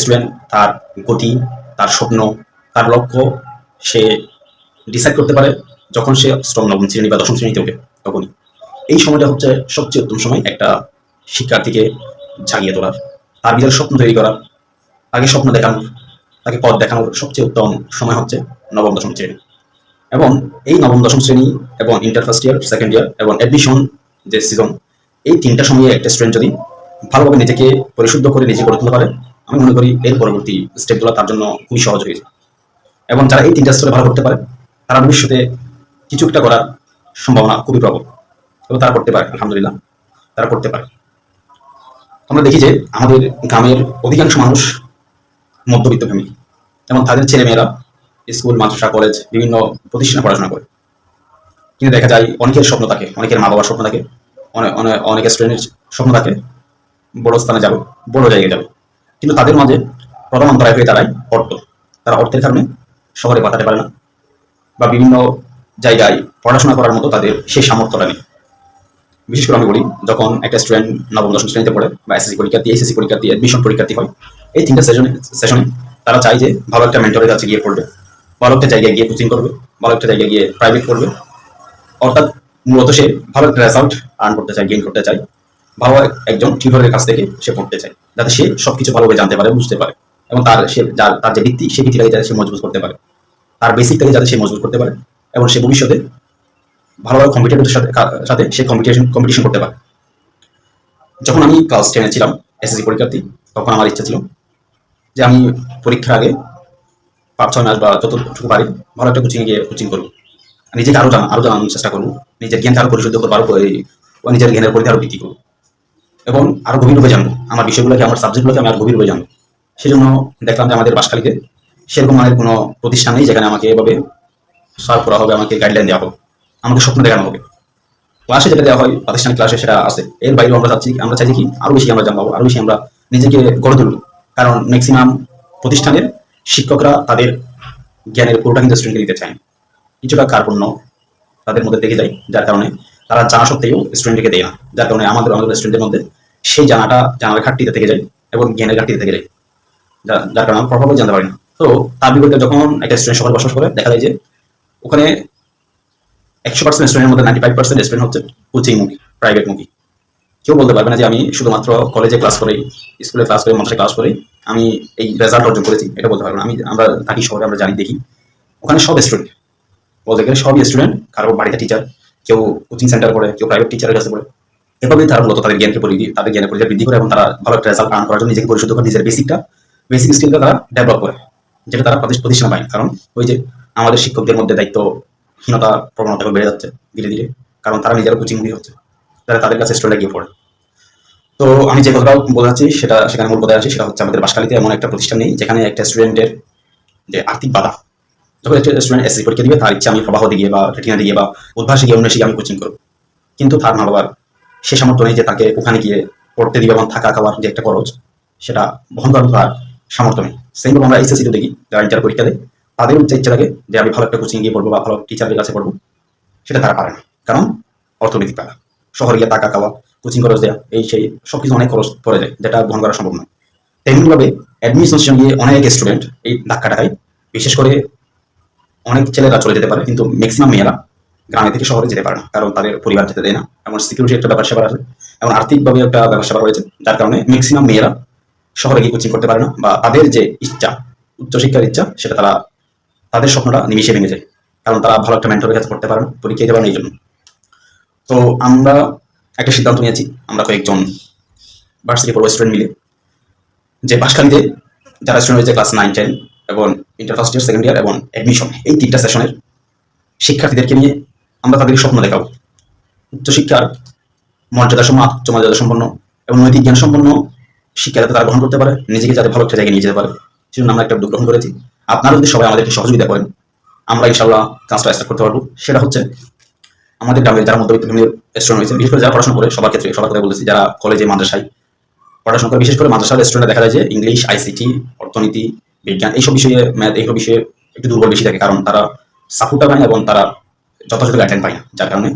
Student তার গতি, তার স্বপ্ন, তার লক্ষ্য সে ডিসাইড করতে পারে যখন সে অষ্টম নবম শ্রেণি বা দশম শ্রেণীতে ওঠে তখনই। এই সময়টা হচ্ছে সবচেয়ে উত্তম সময় একটা শিক্ষার্থীকে জাগিয়ে তোলার, তার নিজের স্বপ্ন তৈরি করার, তাকে স্বপ্ন দেখানোর, তাকে পথ দেখানোর সবচেয়ে উত্তম সময় হচ্ছে নবম, দশম শ্রেণি। এবং এই নবম, দশম শ্রেণি এবং inter first year second year এবং অ্যাডমিশন যে সিজন এই তিনটা সময়ে একটা স্টুডেন্ট যদি ভালোভাবে নিজেকে পরিশুদ্ধ করে নিজে গড়ে তুলতে পারে আমি মনে করি এর পরবর্তী স্টেপগুলো তার জন্য খুবই সহজ হয়ে যায়। এবং যারা এই তিনটা স্তরে ভালো করতে পারে, তারা ভবিষ্যতে কিছু একটা করার সম্ভাবনা খুবই প্রবল। এবং তারা করতে পারে, আলহামদুলিল্লাহ, তারা করতে পারে। আমরা দেখি যে আমাদের গ্রামের অধিকাংশ মানুষ মধ্যবিত্ত ফ্যামিলি এবং তাদের ছেলেমেয়েরা স্কুল, মাদ্রাসা, কলেজ বিভিন্ন প্রতিষ্ঠানে পড়াশোনা করে। কিন্তু দেখা যায় অনেকের স্বপ্ন থাকে, অনেকের মা বাবার স্বপ্ন থাকে অনেক অনেক স্টুডেন্টের স্বপ্ন থাকে, বড় স্থানে যাবে, বড় জায়গায় যাবে। কিন্তু তাদের মাঝে প্রধান অন্তরায় হয়ে দাঁড়ায় অর্থ। তারা অর্থের কারণে শহরে পাঠাতে পারে না বা বিভিন্ন জায়গায় পড়াশোনা করার মতো তাদের সেই সামর্থ্যটা নেই। বিশেষ করে আমি বলি, যখন একটা স্টুডেন্ট নবম, দশম শ্রেণীতে পড়ে বা এসএসসি পরীক্ষা দিয়ে এসএসসি পরীক্ষা দিয়ে অ্যাডমিশন পরীক্ষার্থী হয়, এই তিনটা সেশনে সেশনে তারা চায় যে ভালো একটা মেন্টরের কাছে গিয়ে পড়বে। ভালো একটা জায়গায় গিয়ে কোচিং করবে, ভালো একটা জায়গায় গিয়ে প্রাইভেট করবে অর্থাৎ মূলত সে ভালো একটা রেজাল্ট আর্ন করতে চায় গেইন করতে চায়। এক- একজন টিউটরের কাছ থেকে সে পড়তে চায়, যাতে সে সবকিছু ভালোভাবে জানতে পারে, বুঝতে পারে। এবং তার সে, যার, তার যে ভিত্তি, সেই ভিত্তিটাকে যাতে সে মজবুত করতে পারে। তার বেসিকটাকে যাতে সে মজবুত করতে পারে এবং সে ভবিষ্যতে ভালোভাবে কম্পিটিটরের সাথে সাথে সে কম্পিটিশন কম্পিটিশন করতে পারে। যখন আমি ক্লাস টেনে ছিলাম এসএসসি পরীক্ষার্থী, তখন আমার ইচ্ছা ছিল যে আমি পরীক্ষার আগে পাঁচ ছয় মাস বা যতটুকু পারি, ভালো একটা কোচিং গিয়ে কোচিং করব। নিজেকে আরও জানা, আরও জানানোর চেষ্টা করব। নিজের জ্ঞানকে আরও পরিশুদ্ধ করব, আরও এই- ও নিজের জ্ঞানের পরিধি আরও বৃদ্ধি করব। এবং আরও গভীরভাবে জানব। আমার বিষয়গুলোকে, আমার সাবজেক্টগুলোকে আমি আরও গভীরভাবে জানব। সেই জন্য দেখলাম যে আমাদের বাসখালীতে সেরকম মানের কোনো প্রতিষ্ঠান নেই যেখানে আমাকে এভাবে সার্ভ করা হবে, আমাকে গাইডলাইন দেওয়া হবে, আমাকে স্বপ্ন দেখানো হবে। ক্লাসে যেটা দেওয়া হয়, প্রাতিষ্ঠানিক ক্লাসে সেটা আছে। এর বাইরেও আমরা চাচ্ছি, আমরা চাইছি কি আরও বেশি আমরা জানব, আরও বেশি আমরা নিজেকে গড়ে তুলব। কারণ ম্যাক্সিমাম প্রতিষ্ঠানের শিক্ষকরা তাদের জ্ঞানের পুরোটা কিন্তু স্টুডেন্টকে দিতে চায়। কিছুটা কার্পণ্য তাদের মধ্যে দেখে যায়, যার কারণে তারা জানা সত্ত্বেও স্টুডেন্টকে দেয় না। যার কারণে আমাদের আমাদের স্টুডেন্টের মধ্যে সেই জানাটা জানার ঘাটতিতে থেকে যায় এবং জ্ঞানের ঘাটতিতে থেকে যায়। যার কারণে আমরা প্রভাবে জানতে পারি না। তো তার বিপরীতে যখন একটা স্টুডেন্ট সবার বসবাস করে, দেখা যায় যে ওখানে একশো পার্সেন্ট স্টুডেন্টের মধ্যে নাইনটি ফাইভ পার্সেন্ট স্টুডেন্ট হচ্ছে প্রাইভেট মুখী কেউ বলতে পারবে না যে আমি শুধুমাত্র কলেজে ক্লাস করেই স্কুলে ক্লাস করে মাদ্রাসায় ক্লাস করেই আমি এই রেজাল্ট অর্জন করেছি, এটা বলতে পারব না। আমি, আমরা থাকি শহরে আমরা জানি, দেখি। ওখানে সব স্টুডেন্ট বলতে গেলে সবই স্টুডেন্ট কারও বাড়িতে টিচার কেউ কোচিং সেন্টার পড়ে, কেউ প্রাইভেট টিচারের কাছে পড়ে। এভাবেই তারা মূলত তাদের জ্ঞানকে পরিধি তাদের জ্ঞানের পরিধি বৃদ্ধি করে এবং তারা ভালো একটা রেজাল্ট আর্ন করার জন্য নিজেকে পরিশুদ্ধ করে নিজের বেসিকটা বেসিক স্কিলটা তারা ডেভেলপ করে, যেটা তারা প্রতিষ্ঠা প্রতিষ্ঠানে পায় কারণ ওই যে আমাদের শিক্ষকদের মধ্যে দায়িত্বহীনতা প্রবণতা বেড়ে যাচ্ছে ধীরে ধীরে, কারণ তারা নিজেরা কোচিং দিয়ে হচ্ছে, তারা তাদের কাছে স্টুডেন্ট গিয়ে পড়ে। তো আমি যে কথাটা বোঝাচ্ছি সেটা সেখানে মূল কথায় আছে সেটা হচ্ছে আমাদের বাসকালিতে এমন একটা প্রতিষ্ঠান নেই, যেখানে একটা স্টুডেন্টের যে আর্থিক বাধা, যখন একটা স্টুডেন্ট এসএসসি পরীক্ষা দিবে, তার ইচ্ছা আমি প্রবাহ দিয়ে বা রেটিনা দিয়ে বা উদ্ভাসে গিয়ে উন্নয়সে আমি কোচিং করব। কিন্তু তার মা বাবার সে সামর্থ্য নেই যে তাকে ওখানে গিয়ে পড়তে দিবে এবং থাকা খাওয়ার যে একটা খরচ, সেটা বহন করার তার সামর্থ্য নেই। সেইভাবে আমরা এসএসসিতে দেখি, যারা ইন্টার পরীক্ষা দেয়, তাদের যে ইচ্ছা থাকে যে আমি ভালো একটা কোচিং গিয়ে পড়ব বা ভালো টিচারের কাছে পড়ব, সেটা তারা পারে না। কারণ অর্থনৈতিক টাকা শহরে গিয়ে টাকা খাওয়া কোচিং খরচ দেওয়া এই সেই সবকিছু অনেক খরচ পড়ে যায়, যেটা বহন করা সম্ভব নয়। তেমনিভাবে অ্যাডমিশন গিয়ে অনেক স্টুডেন্ট এই ধাক্কাটা খায়। বিশেষ করে অনেক ছেলেরা চলে যেতে পারে, কিন্তু ম্যাক্সিমাম মেয়েরা গ্রামে থেকে শহরে যেতে পারে না, কারণ তাদের পরিবার যেতে দেয় না। এমন সিকিউরিটি একটা ব্যাপার স্যাপার আছে, এমন আর্থিকভাবে একটা ব্যাপার স্যাপার রয়েছে, যার কারণে ম্যাক্সিমাম মেয়েরা শহরে গিয়ে কোচিং করতে পারে না, বা তাদের যে ইচ্ছা, উচ্চশিক্ষার ইচ্ছা, সেটা তারা তাদের স্বপ্নটা নিমিশে ভেঙে যায়, কারণ তারা ভালো একটা মেন্টরের কাছে পড়তে পারে না, পরীক্ষা দিতে পারে এই জন্য। তো আমরা একটা সিদ্ধান্ত নিয়েছি, আমরা কয়েকজন ভার্সিটি পড়ব স্টুডেন্ট মিলে, যে বাসখালীতে যারা স্টুডেন্ট রয়েছে ক্লাস নাইন টেন এবং inter first year second year এবং অ্যাডমিশন এই তিনটা সেশনের শিক্ষার্থীদেরকে নিয়ে আমরা তাদের স্বপ্ন দেখাবো। উচ্চশিক্ষার মর্যাদা উচ্চ মর্যাদা সম্পন্ন এবং নৈতিক জ্ঞান সম্পন্ন শিক্ষা যাতে তারা গ্রহণ করতে পারে, নিজেকে যাতে ভালো জায়গায় নিয়ে যেতে পারে। সেজন্য আমরা একটা উদ্যোগ গ্রহণ করেছি। আপনারা যদি সবাই আমাদেরকে সহযোগিতা করেন, আমরা ইনশাল্লাহ কাজটা স্টার্ট করতে পারব। সেটা হচ্ছে, আমাদের গ্রামের যারা মধ্যবিত্ত ফ্যামিলির স্টুডেন্ট রয়েছে, বিশেষ করে যারা পড়াশোনা করে, সবার ক্ষেত্রে, সবার কথা বলেছি যারা কলেজে মাদ্রাসায় পড়াশোনা করে, বিশেষ করে মাদ্রাসার স্টুডেন্ট দেখা যায় যে ইংলিশ আইসিটি অর্থনীতি, বিজ্ঞান, এইসব বিষয়ে ম্যাথ এইসব বিষয়ে একটু দুর্বল বেশি থাকে। কারণ তারা সাপোর্টটা পায় এবং তারা যথাযথ গাইডলাইন পায় না যার কারণে